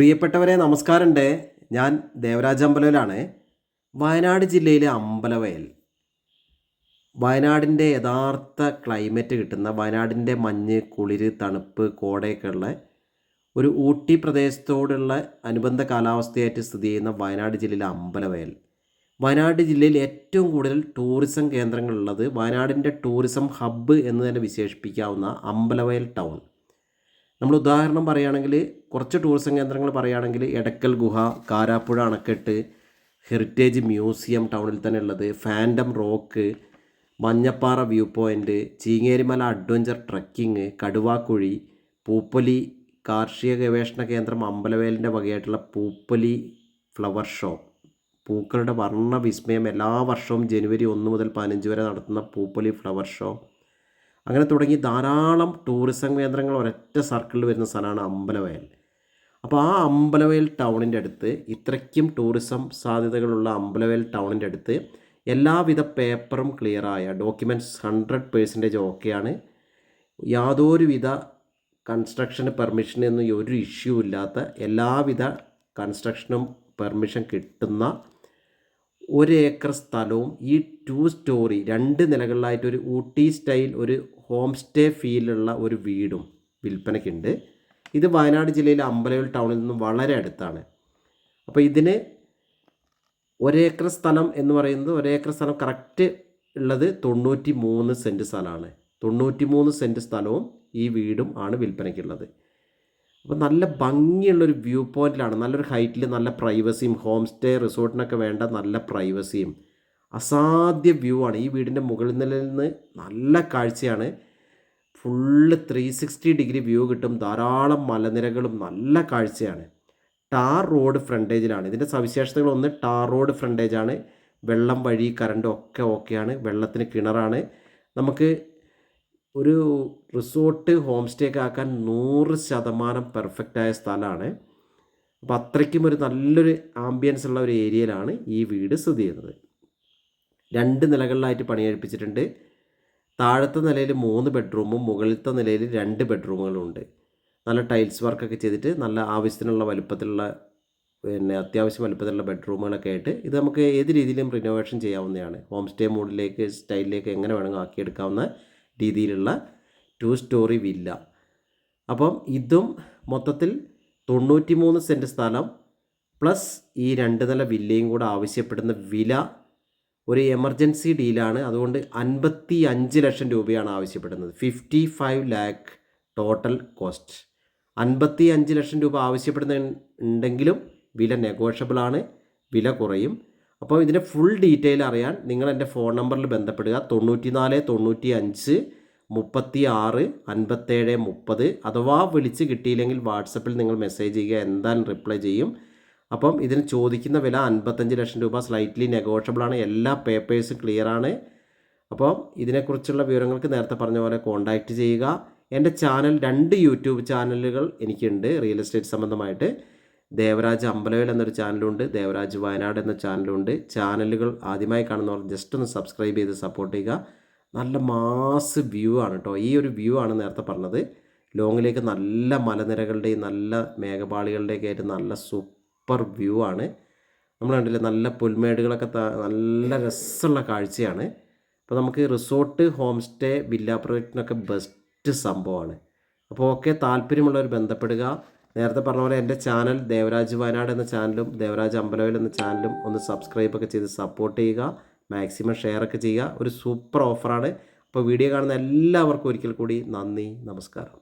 പ്രിയപ്പെട്ടവരെ നമസ്കാരമുണ്ട്. ഞാൻ ദേവരാജ് അമ്പലയിലാണ് വയനാട് ജില്ലയിലെ അമ്പലവയൽ. വയനാടിന്റെ യഥാർത്ഥ ക്ലൈമറ്റ് കിട്ടുന്ന വയനാടിന്റെ മഞ്ഞ് കുളിര് തണുപ്പ് കോടയൊക്കെ ഉള്ള ഒരു ഊട്ടി പ്രദേശത്തോടുള്ള അനുബന്ധ കാലാവസ്ഥയായിട്ട് സ്ഥിതി ചെയ്യുന്ന വയനാട് ജില്ലയിലെ അമ്പലവയൽ. വയനാട് ജില്ലയിൽ ഏറ്റവും കൂടുതൽ ടൂറിസം കേന്ദ്രങ്ങളുള്ളത് വയനാടിന്റെ ടൂറിസം ഹബ്ബ് എന്ന് തന്നെ വിശേഷിപ്പിക്കാവുന്ന അമ്പലവയൽ ടൗൺ. നമ്മൾ ഉദാഹരണം പറയുകയാണെങ്കിൽ കുറച്ച് ടൂറിസം കേന്ദ്രങ്ങൾ പറയുകയാണെങ്കിൽ എടക്കൽ ഗുഹ കാരാപ്പുഴ അണക്കെട്ട് ഹെറിറ്റേജ് മ്യൂസിയം ടൗണിൽ തന്നെ ഉള്ളത് phantom rock Manjappara view point Cheengerimala adventure trekking Kaduvakuzhi Pooppoli കാർഷിക ഗവേഷണ കേന്ദ്രം അമ്പലവേലിന്റെ വകയായിട്ടുള്ള പൂപ്പൊലി ഫ്ലവർ ഷോ. പൂക്കളുടെ വർണ വിസ്മയം എല്ലാ വർഷവും ജനുവരി ഒന്ന് മുതൽ പതിനഞ്ച് വരെ നടത്തുന്ന പൂപ്പൊലി ഫ്ലവർ ഷോ. അങ്ങനെ തുടങ്ങി ധാരാളം ടൂറിസം കേന്ദ്രങ്ങൾ ഒരൊറ്റ സർക്കിളിൽ വരുന്ന സ്ഥലമാണ് അമ്പലവയൽ. അപ്പോൾ ആ അമ്പലവയൽ ടൗണിന്റെ അടുത്ത് ഇത്രയ്ക്കും ടൂറിസം സാധ്യതകളുള്ള അമ്പലവയൽ ടൗണിന്റെ അടുത്ത് എല്ലാവിധ പേപ്പറും ക്ലിയറായ ഡോക്യുമെന്റ്സ് ഹൺഡ്രഡ് പേഴ്സന്റേജ് ഓക്കെയാണ് യാതൊരുവിധ കൺസ്ട്രക്ഷന് പെർമിഷൻ എന്നും ഒരു ഇഷ്യൂ ഇല്ലാത്ത എല്ലാവിധ കൺസ്ട്രക്ഷനും പെർമിഷൻ കിട്ടുന്ന ഒരു ഏക്കർ സ്ഥലവും ഈ ടു സ്റ്റോറി രണ്ട് നിലകളിലായിട്ട് ഒരു ഊട്ടി സ്റ്റൈൽ ഒരു ഹോം സ്റ്റേ ഫീലുള്ള ഒരു വീടും വിൽപ്പനയ്ക്കുണ്ട്. ഇത് വയനാട് ജില്ലയിലെ അമ്പലവിൽ ടൗണിൽ നിന്നും വളരെ അടുത്താണ്. അപ്പോൾ ഇതിന് ഒരേക്കർ സ്ഥലം എന്ന് പറയുന്നത് ഒരേക്കർ സ്ഥലം കറക്റ്റ് ഉള്ളത് തൊണ്ണൂറ്റി മൂന്ന് സെന്റ് സ്ഥലമാണ്. തൊണ്ണൂറ്റി മൂന്ന് സെന്റ് സ്ഥലവും ഈ വീടും ആണ് വിൽപ്പനയ്ക്കുള്ളത്. അപ്പോൾ നല്ല ഭംഗിയുള്ളൊരു വ്യൂ പോയിന്റിലാണ് നല്ലൊരു ഹൈറ്റിൽ നല്ല പ്രൈവസിയും ഹോം സ്റ്റേ റിസോർട്ടിനൊക്കെ വേണ്ട നല്ല പ്രൈവസിയും അസാധ്യ വ്യൂ ആണ്. ഈ വീടിന്റെ മുകളിൽ നിലയിൽ നിന്ന് നല്ല കാഴ്ചയാണ്. Full three sixty degree view കിട്ടും. ധാരാളം മലനിരകളും നല്ല കാഴ്ചയാണ്. ടാർ റോഡ് ഫ്രണ്ടേജിലാണ് ഇതിന്റെ സവിശേഷതകൾ ഒന്ന് ടാർ റോഡ് ഫ്രണ്ടേജാണ് വെള്ളം വഴി കറണ്ടും ഒക്കെ ഓക്കെയാണ് വെള്ളത്തിന് കിണറാണ്. നമുക്ക് ഒരു റിസോർട്ട് ഹോം സ്റ്റേ ഒക്കെ ആക്കാൻ നൂറ് ശതമാനം പെർഫെക്റ്റായ സ്ഥലമാണ്. അപ്പോൾ അത്രയ്ക്കും ഒരു നല്ലൊരു ആംബിയൻസ് ഉള്ള ഒരു ഏരിയയിലാണ് ഈ വീട് സ്ഥിതി ചെയ്യുന്നത്. രണ്ട് നിലകളിലായിട്ട് പണിയെടുപ്പിച്ചിട്ടുണ്ട്. താഴത്തെ നിലയിൽ മൂന്ന് ബെഡ്റൂമും മുകളിലത്തെ നിലയിൽ രണ്ട് ബെഡ്റൂമുകളും ഉണ്ട്. നല്ല ടൈൽസ് വർക്കൊക്കെ ചെയ്തിട്ട് നല്ല ആവശ്യത്തിനുള്ള വലുപ്പത്തിലുള്ള പിന്നെ അത്യാവശ്യം വലുപ്പത്തിലുള്ള ബെഡ്റൂമുകളൊക്കെ ആയിട്ട് ഇത് നമുക്ക് ഏത് രീതിയിലും റിനോവേഷൻ ചെയ്യാവുന്നതാണ്. ഹോം സ്റ്റേ മോഡിലേക്ക് സ്റ്റൈലിലേക്ക് എങ്ങനെ വേണമെങ്കിൽ ആക്കിയെടുക്കാവുന്ന രീതിയിലുള്ള ടു സ്റ്റോറി വില്ല അപ്പം ഇതും മൊത്തത്തിൽ തൊണ്ണൂറ്റി മൂന്ന് സെന്റ് സ്ഥലം പ്ലസ് ഈ രണ്ട് നില വില്ലയും കൂടെ ആവശ്യപ്പെടുന്ന വില ഒരു എമർജൻസി ഡീലാണ് അതുകൊണ്ട് അൻപത്തി അഞ്ച് ലക്ഷം രൂപയാണ് ആവശ്യപ്പെടുന്നത്. Fifty five lakh total cost അൻപത്തി അഞ്ച് ലക്ഷം രൂപ ആവശ്യപ്പെടുന്ന ഉണ്ടെങ്കിലും വില നെഗോഷ്യബിളാണ് വില കുറയും. അപ്പോൾ ഇതിന്റെ ഫുൾ ഡീറ്റെയിൽ അറിയാൻ നിങ്ങൾ എന്റെ ഫോൺ നമ്പറിൽ ബന്ധപ്പെടുക. തൊണ്ണൂറ്റി നാല് തൊണ്ണൂറ്റി അഞ്ച് മുപ്പത്തി ആറ് അൻപത്തേഴ് മുപ്പത് അഥവാ വിളിച്ച് കിട്ടിയില്ലെങ്കിൽ വാട്സപ്പിൽ നിങ്ങൾ മെസ്സേജ് ചെയ്യുക. എന്തായാലും റിപ്ലൈ ചെയ്യും. അപ്പം ഇതിന് ചോദിക്കുന്ന വില അൻപത്തഞ്ച് ലക്ഷം രൂപ. സ്ലൈറ്റ്ലി നെഗോഷ്യബിൾ ആണ്. എല്ലാ പേപ്പേഴ്സും ക്ലിയർ ആണ്. അപ്പം ഇതിനെക്കുറിച്ചുള്ള വിവരങ്ങൾക്ക് നേരത്തെ പറഞ്ഞ പോലെ കോൺടാക്റ്റ് ചെയ്യുക. എന്റെ ചാനൽ രണ്ട് യൂട്യൂബ് ചാനലുകൾ എനിക്കുണ്ട്. റിയൽ എസ്റ്റേറ്റ് സംബന്ധമായിട്ട്. ദേവരാജ് അമ്പലവേൽ എന്നൊരു ചാനലുണ്ട് ദേവരാജ് വയനാട് എന്ന ചാനലുണ്ട്. ചാനലുകൾ ആദ്യമായി കാണുന്നവർ ജസ്റ്റ് ഒന്ന് സബ്സ്ക്രൈബ് ചെയ്ത് സപ്പോർട്ട് ചെയ്യുക. നല്ല മാസ് വ്യൂ ആണ് കേട്ടോ ഈ ഒരു വ്യൂ ആണ് നേരത്തെ പറഞ്ഞത്. ലോങ്ങിലേക്ക് നല്ല മലനിരകളുടെയും നല്ല മേഘപാളികളുടെയൊക്കെ ആയിട്ട് നല്ല സൂപ്പർ വ്യൂ ആണ്. നമ്മൾ കണ്ടില്ലേ നല്ല പുൽമേടുകളൊക്കെ നല്ല രസമുള്ള കാഴ്ചയാണ്. അപ്പോൾ നമുക്ക് റിസോർട്ട് ഹോം സ്റ്റേ വില്ല പ്രൊജക്റ്റിനൊക്കെ ബെസ്റ്റ് സംഭവമാണ്. അപ്പോൾ ഓക്കെ താല്പര്യമുള്ളവർ ബന്ധപ്പെടുക. നേരത്തെ പറഞ്ഞ പോലെ എന്റെ ചാനൽ ദേവരാജ് വയനാട് എന്ന ചാനലും ദേവരാജ് അമ്പലവേൽ എന്ന ചാനലും ഒന്ന് സബ്സ്ക്രൈബ് ഒക്കെ ചെയ്ത് സപ്പോർട്ട് ചെയ്യുക മാക്സിമം ഷെയർ ഒക്കെ ചെയ്യുക. ഒരു സൂപ്പർ ഓഫറാണ് അപ്പോൾ വീഡിയോ കാണുന്ന എല്ലാവർക്കും ഒരിക്കൽ കൂടി നന്ദി നമസ്കാരം.